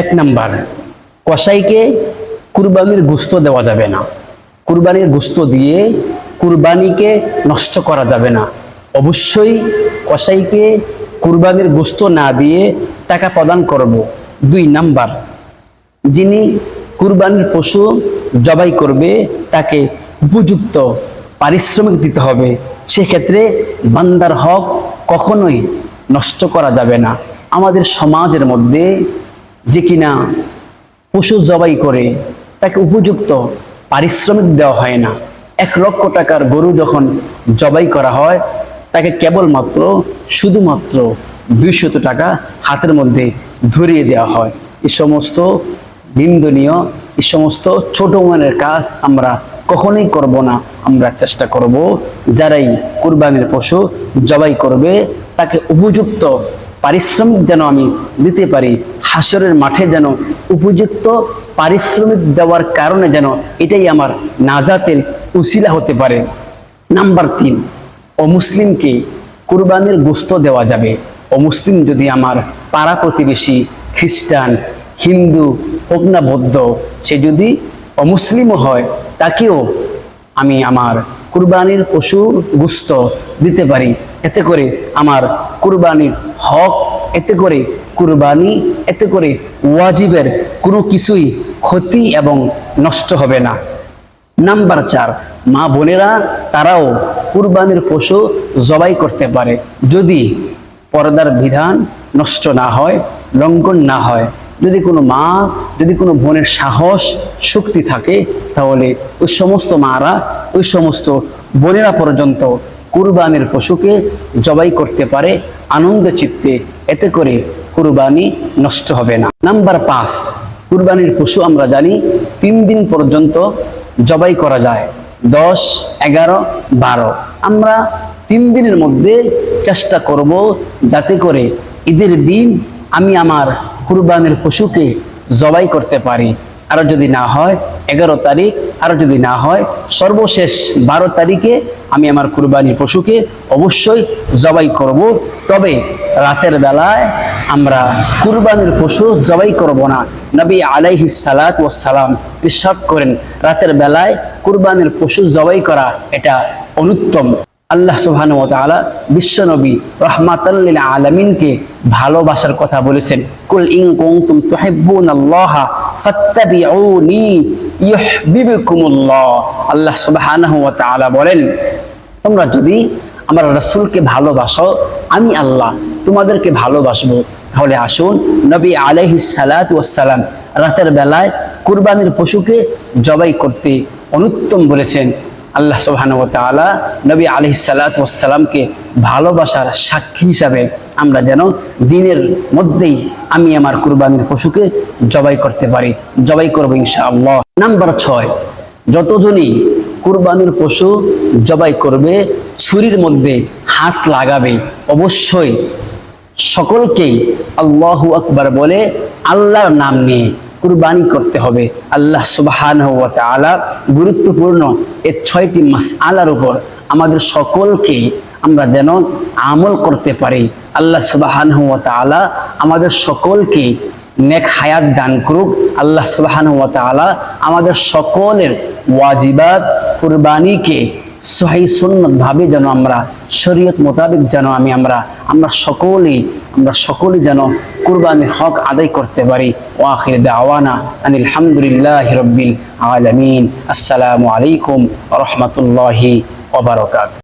এক নাম্বার, কসাইকে কুরবানির গুস্ত দেওয়া যাবে না। কুরবানির গুস্ত দিয়ে কুরবানিকে নষ্ট করা যাবে না। অবশ্যই কসাইকে কুরবানির গুস্ত না দিয়ে টাকা প্রদান করব। দুই নাম্বার, যিনি কুরবানির পশু জবাই করবে, তাকে উপযুক্ত পারিশ্রমিক দিতে হবে। সেক্ষেত্রে বান্দার হক কখনোই নষ্ট করা যাবে না। আমাদের সমাজের মধ্যে যে কিনা পশু জবাই করে, তাকে উপযুক্ত পারিশ্রমিক দেওয়া হয় না। এক লক্ষ টাকার গরু যখন জবাই করা হয়, তাকে কেবলমাত্র, শুধুমাত্র দুইশত টাকা হাতের মধ্যে ধরিয়ে দেওয়া হয়। এই সমস্ত নিন্দনীয় এই সমস্ত ছোট মনের কাজ আমরা কখনোই করব না, আমরা চেষ্টা করব যারাই কুরবানির পশু জবাই করবে, তাকে উপযুক্ত পারিশ্রমিক যেন আমি দিতে পারি হাসরের মাঠে যেন উপযুক্ত পারিশ্রমিক দেওয়ার কারণে যেন এটাই আমার নাজাতের উসিলা হতে পারে। নাম্বার তিন, অমুসলিমকে কুরবানির গোস্ত দেওয়া যাবে। অমুসলিম যদি আমার পাড়া প্রতিবেশী, খ্রিস্টান, হিন্দু হোক না বৌদ্ধ, সে যদি অমুসলিমও হয়, তাকেও আমি আমার কুরবানির পশুর গুস্ত দিতে পারি। এতে করে আমার কুরবানির হক, এতে করে কুরবানি এতে করে ওয়াজিবের কোনো কিছুই ক্ষতি এবং নষ্ট হবে না। নাম্বার চার, মা বোনেরা তারাও কুরবানির পশু জবাই করতে পারে। যদি পর্দার বিধান নষ্ট না হয়, লঙ্ঘন না হয়, যদি কোনো মা, যদি কোনো বোনের সাহস, শক্তি থাকে, তাহলে ওই সমস্ত মারা, ওই সমস্ত বোনেরা পর্যন্ত কুরবানির পশুকে জবাই করতে পারে আনন্দ চিত্তে, এতে করে কুরবানি নষ্ট হবে না। নাম্বার পাঁচ, কুরবানির পশু আমরা জানি তিন দিন পর্যন্ত জবাই করা যায়, দশ, এগারো, বারো। আমরা তিন দিনের মধ্যে চেষ্টা করব যাতে করে ঈদের দিন আমি আমার কুরবানির পশুকে জবাই করতে পারি। আর যদি না হয় এগারো তারিখ, আর যদি না হয়, সর্বশেষ বারো তারিখে আমি আমার কুরবানির পশুকে অবশ্যই জবাই করব। তবে রাতের বেলায় আমরা কুরবানির পশু জবাই করব না। নবী আলাইহি সালাত ও সালাম ইরশাদ করেন, রাতের বেলায় কুরবানির পশু জবাই করা এটা অনুত্তম। আল্লাহ সুবহান ওয়া তাআলা বিশ্বনবী রহমাতাল্লিল আলামিনকে ভালোবাসার কথা বলেছেন। কুল ইন কুনতুম তুহিব্বুনাল্লাহা ফাত্তাবিউনি ইউহিব্বুকুমুল্লাহ আল্লাহ সুবাহ বলেন, তোমরা যদি আমার রসুলকে ভালোবাসো, আমি আল্লাহ তোমাদেরকে ভালোবাসবো। তাহলে আসুন, নবী আলহ সালাম রাতের বেলায় কুরবানির পশুকে জবাই করতে অনুত্তম বলেছেন। আল্লাহ সুবহান ও তাআলা নবী আলহি সালাতামকে ভালোবাসার সাক্ষী হিসাবে আমরা যেন দিনের মধ্যেই আমি আমার কুরবানির পশুকে জবাই করতে পারি। জবাই করব ইনশাআল্লাহ। নাম্বার ছয়, যতজনই কুরবানির পশু জবাই করবে, ছুরির মধ্যে হাত লাগাবে, অবশ্যই সকলকেই আল্লাহু আকবার বলে আল্লাহর নাম নিয়ে কুরবানি করতে হবে। আল্লাহ সুবাহান গুরুত্বপূর্ণ এই ছয়টি মাস আলার উপর আমাদের সকলকে আমরা যেন আমল করতে পারি। আল্লাহ সুবাহান আমাদের সকলকে নেক হায়াত দান করুক। আল্লাহ সুবাহান তাআলা আমাদের সকলের ওয়াজিবাত, কুরবানিকে সহি সুন্নত ভাবে যেন আমরা, শরীয়ত মোতাবেক যেন আমি আমরা আমরা সকলেই আমরা সকলেই যেন কুরবানির হক আদায় করতে পারি। ও আখির দাওয়ানা আনিল হামদুলিল্লাহ রব্বিল আলমিন। আসসালামু আলাইকুম রহমতুল্লাহি ওবারকাত